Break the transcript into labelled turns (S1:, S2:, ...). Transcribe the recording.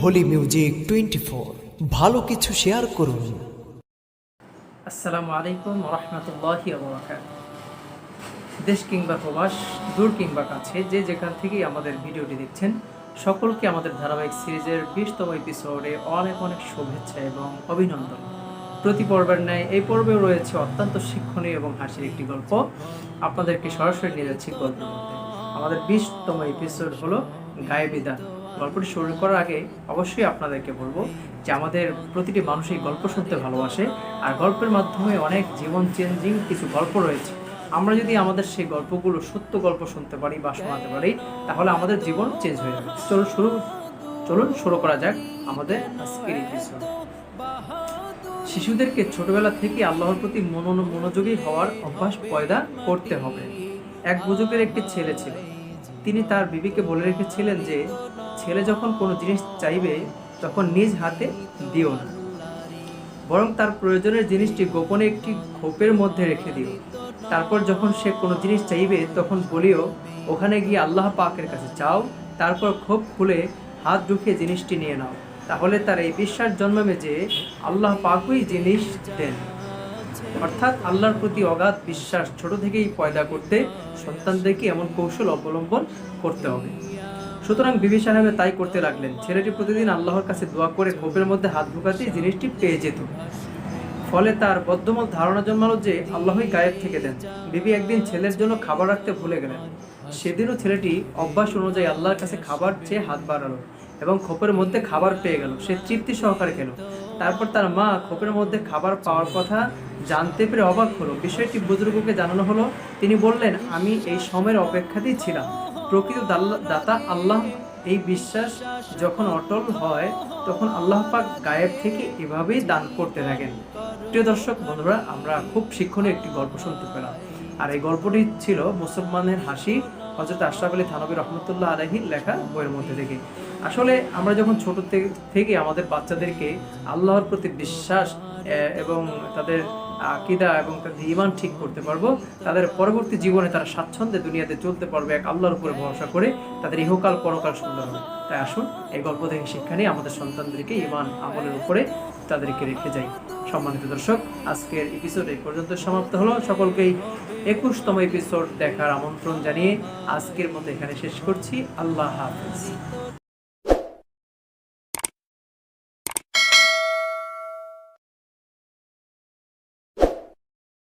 S1: Holi music twenty four ভালো কিছু share করুন।
S2: আসসালামু আলাইকুম রহমতুল্লাহি দেশ কিংবা প্রবাস, দূর কিংবা কাছে, যে যেখান থেকেই আমাদের ভিডিওটি দেখছেন, সকলকে আমাদের ধারাবাহিক সিরিজের বিশতম এপিসোডে অনেক অনেক শুভেচ্ছা এবং অভিনন্দন। প্রতি পর্বের ন্যায় এই পর্বেও রয়েছে অত্যন্ত শিক্ষণীয় এবং হাসির একটি গল্প। আপনাদেরকে সরাসরি নিয়ে যাচ্ছি গল্পের মধ্যে। আমাদের বিশতম এপিসোড হলো গায়েবিদান গল্পটি শুরু করার আগে অবশ্যই আপনাদেরকে বলব যে আমাদের প্রতিটি মানুষই গল্প শুনতে ভালোবাসে আর গল্পের মাধ্যমে অনেক জীবন চেঞ্জিং কিছু গল্প রয়েছে। আমরা যদি আমাদের সেই গল্পগুলো সত্য গল্প শুনতে পারি বা শোনাতে পারি, তাহলে আমাদের জীবন চেঞ্জ হয়ে যাবে। চলুন শুরু চলুন শুরু করা যাক আমাদের আজকের এপিসোড শিশুদেরকে ছোটবেলা থেকে আল্লাহর প্রতি মনো- মনোযোগী হওয়ার অভ্যাস পয়দা করতে হবে। এক বুজুর্গের একটি ছেলে ছিল। তিনি তার বিবিকে বলে রেখেছিলেন যে, ছেলে যখন কোনো জিনিস চাইবে, তখন নিজ হাতে দিও না। বরং তার প্রয়োজনের জিনিসটি গোপনে একটি খোপের মধ্যে রেখে দিও। তারপর যখন সে কোনো জিনিস চাইবে, তখন বলিও, ওখানে গিয়ে আল্লাহ পাকের কাছে চাও তারপর খোপ খুলে হাত ঢুকিয়ে জিনিসটি নিয়ে নাও। তাহলে তার এই বিশ্বাস জন্মাবে যে আল্লাহ পাকই জিনিস দেন। অর্থাৎ আল্লাহর প্রতি অগাধ বিশ্বাস, ছোট থেকেই পয়দা করতে সন্তানদেরকে এমন কৌশল অবলম্বন করতে হবে। সুতরাং বিবি সাহেব তাই করতে লাগলেন। ছেলেটি প্রতিদিন আল্লাহর কাছে দোয়া করে খোপের মধ্যে হাত ঢুকাতেই জিনিসটি পেয়ে যেত। ফলে তার বদ্ধমূল ধারণা জন্মালো যে আল্লাহই গায়েব থেকে দেন। বিবি একদিন ছেলের জন্য খাবার রাখতে ভুলে গেলেন। সেদিনও ছেলেটি অভ্যাস অনুযায়ী আল্লাহর কাছে খাবার চেয়ে হাত বাড়ালো। এবং খোপের মধ্যে খাবার পেয়ে গেল। সে তৃপ্তি সহকারে খেলো। তারপর তার মা খোপের মধ্যে খাবার পাওয়ার কথা জানতে পেরে অবাক হলো। বিষয়টি বুজুর্গকে জানানো হলো। তিনি বললেন, আমি এই সময়ের অপেক্ষাতেই ছিলাম। প্রকৃত দাতা আল্লাহ এই বিশ্বাস যখন অটল হয়, তখন আল্লাহ পাক গায়েব থেকে এভাবেই দান করতে থাকেন। প্রিয় দর্শক, বন্ধুরা, আমরা খুব শিক্ষণীয় একটি গল্প শুনতে পেলাম। আর এই গল্পটি ছিল মুসলমানের হাসি হজরত আশরাফ আলী থানবী রহমতুল্লাহ আলহীর লেখা বইয়ের মধ্যে থেকে। আসলে আমরা যখন ছোট থেকে- আমাদের বাচ্চাদেরকে আল্লাহর প্রতি বিশ্বাস এবং তাদের আকিদা এবং তাদের ইমান ঠিক করতে পারব। তাদের পরবর্তী জীবনে তারা স্বাচ্ছন্দ্যে দুনিয়াতে চলতে পারবে এক আল্লাহর উপরে ভরসা করে তাদের ইহকাল পরকাল সুন্দর হবে। তাই আসুন এই গল্প থেকে শিক্ষা নিয়ে আমাদের সন্তানদেরকে ইমান আমলের উপরে তাদেরকে রেখে যাই। সম্মানিত দর্শক, আজকের এপিসোড এই পর্যন্ত সমাপ্ত হলো। সকলকেই একুশতম এপিসোড দেখার আমন্ত্রণ জানিয়ে আজকের মতো এখানে শেষ করছি। আল্লাহ হাফিজ।